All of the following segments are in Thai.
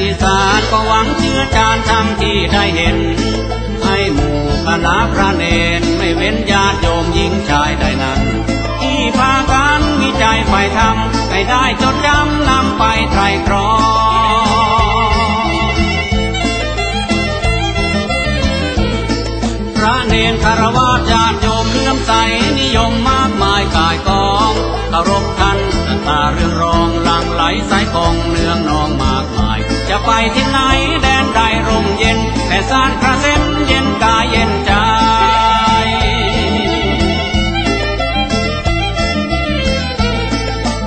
นิสานก็หวังเชื่อจานทำที่ได้เห็น ให้หมู่คณะพระเนนไม่เว้นญาติโยมหญิงชายได้นั้น ที่พากันวิจัยไปทำให้ได้จดจำนำไปไตรตรองพระเนนคารวะญาติโยมเลื่อมใสนิยมมากมายกายกองเคารพท่าน ไปที่ไหนแดนใดร่มเย็นแผ่สานกระเซ็นเย็นกายเย็นใจ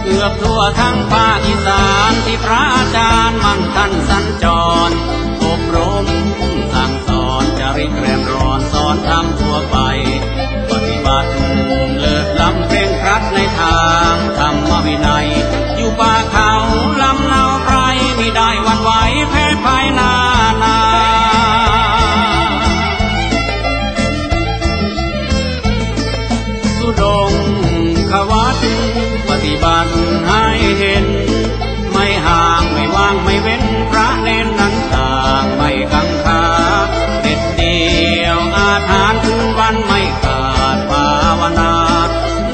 เกือบทั่วทั้งภาคอีสานที่พระอาจารย์มั่นท่านสัญจร คืนวันไม่ขาดภาวนา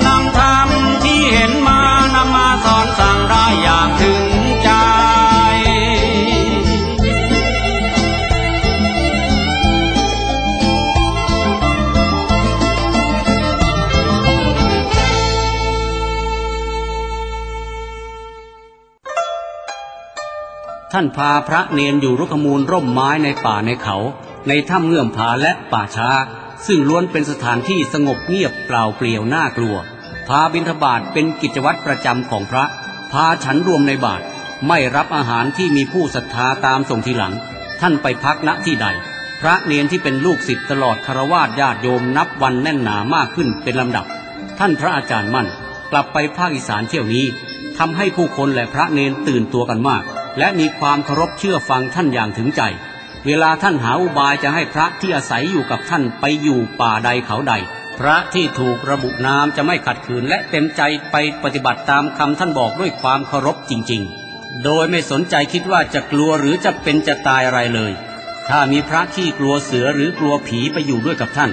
นำธรรมที่เห็นมานำมาสอนสั่งได้อย่างถึงใจท่านพาพระเนนอยู่รุกขมูลร่มไม้ในป่าในเขา ในถ้ำเงื่อมผาและป่าช้า ซึ่งล้วนเป็นสถานที่สงบเงียบเปล่าเปลี่ยวน่ากลัว พาบิณฑบาตเป็นกิจวัตรประจำของพระ พาฉันรวมในบาทไม่รับอาหารที่มีผู้ศรัทธาตามส่งทีหลัง ท่านไปพักณที่ใด พระเนนที่เป็นลูกศิษย์ตลอดคารวาสญาติโยมนับวันแน่นหนามากขึ้นเป็นลำดับ ท่านพระอาจารย์มั่น กลับไปภาคอีสานเที่ยวนี้ทำให้ผู้คนและพระเนนตื่นตัวกันมาก และมีความเคารพเชื่อฟังท่านอย่างถึงใจ เวลาท่านหาอุบายจะให้พระที่อาศัยอยู่กับท่านไปอยู่ป่าใดเขาใด พระที่ถูกระบุนามจะไม่ขัดขืนและเต็มใจไปปฏิบัติตามคำท่านบอกด้วยความเคารพจริง ๆ โดยไม่สนใจคิดว่าจะกลัวหรือจะเป็นจะตายอะไรเลย ถ้ามีพระที่กลัวเสือหรือกลัวผีไปอยู่ด้วยกับท่าน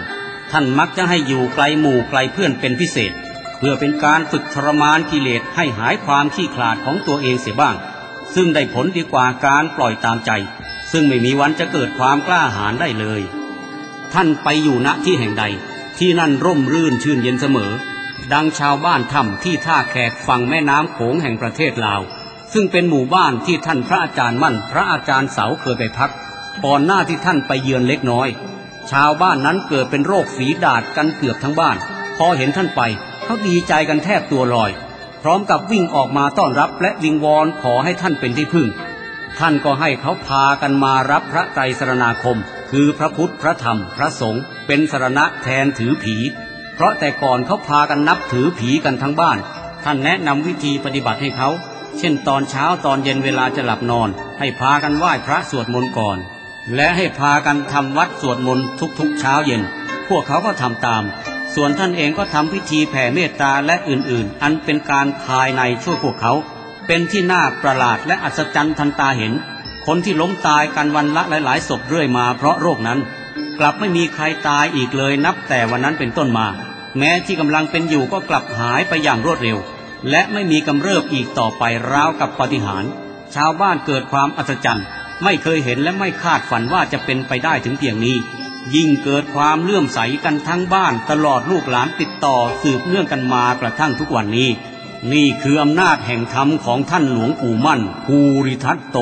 ท่านมักจะให้อยู่ไกลหมู่ไกลเพื่อนเป็นพิเศษ เพื่อเป็นการฝึกทรมานกิเลสให้หายความขี้ขลาดของตัวเองเสียบ้าง ซึ่งได้ผลดีกว่าการปล่อยตามใจ ซึ่งไม่มีวันจะเกิดความกล้าหาญได้เลย ท่านไปอยู่ณที่แห่งใด ที่นั่นร่มรื่นชื่นเย็นเสมอ ดังชาวบ้านถ้ำที่ท่าแขกฝั่งแม่น้ำโขงแห่งประเทศลาว ซึ่งเป็นหมู่บ้านที่ท่านพระอาจารย์มั่น พระอาจารย์เสาเคยไปพักก่อนหน้าที่ท่านไปเยือนเล็กน้อย ชาวบ้านนั้นเกิดเป็นโรคฝีดาดกันเกือบทั้งบ้าน พอเห็นท่านไปเขาดีใจกันแทบตัวลอย พร้อมกับวิ่งออกมาต้อนรับและวิงวอนขอให้ท่านเป็นที่พึ่ง ท่านก็ให้เขาพากันมารับพระไตรสรณาคม คือพระพุทธพระธรรมพระสงฆ์เป็นสรณะแทนถือผี เพราะแต่ก่อนเขาพากันนับถือผีกันทั้งบ้าน ท่านแนะนำวิธีปฏิบัติให้เขา เช่นตอนเช้าตอนเย็นเวลาจะหลับนอน ให้พากันไหว้พระสวดมนต์ก่อน และให้พากันทำวัดสวดมนต์ทุกๆเช้าเย็น พวกเขาก็ทำตามส่วนท่านเองก็ทำพิธีแผ่เมตตาและอื่นๆ อันเป็นการภายในช่วยพวกเขา เป็นที่น่าประหลาดและอัศจรรย์ทันตาเห็น คนที่ล้มตายกันวันละหลายๆศพเรื่อยมาเพราะโรคนั้น กลับไม่มีใครตายอีกเลยนับแต่วันนั้นเป็นต้นมา แม้ที่กำลังเป็นอยู่ก็กลับหายไปอย่างรวดเร็ว และไม่มีกำเริบอีกต่อไปราวกับปาฏิหารย์ชาวบ้านเกิดความอัศจรรย์ ไม่เคยเห็นและไม่คาดฝันว่าจะเป็นไปได้ถึงเพียงนี้ ยิ่งเกิดความเลื่อมใสกันทั้งบ้านตลอดลูกหลานติดต่อสืบเนื่องกันมากระทั่งทุกวันนี้ นี่คืออำนาจแห่งธรรมของท่านหลวงปู่มั่นภูริทัตโต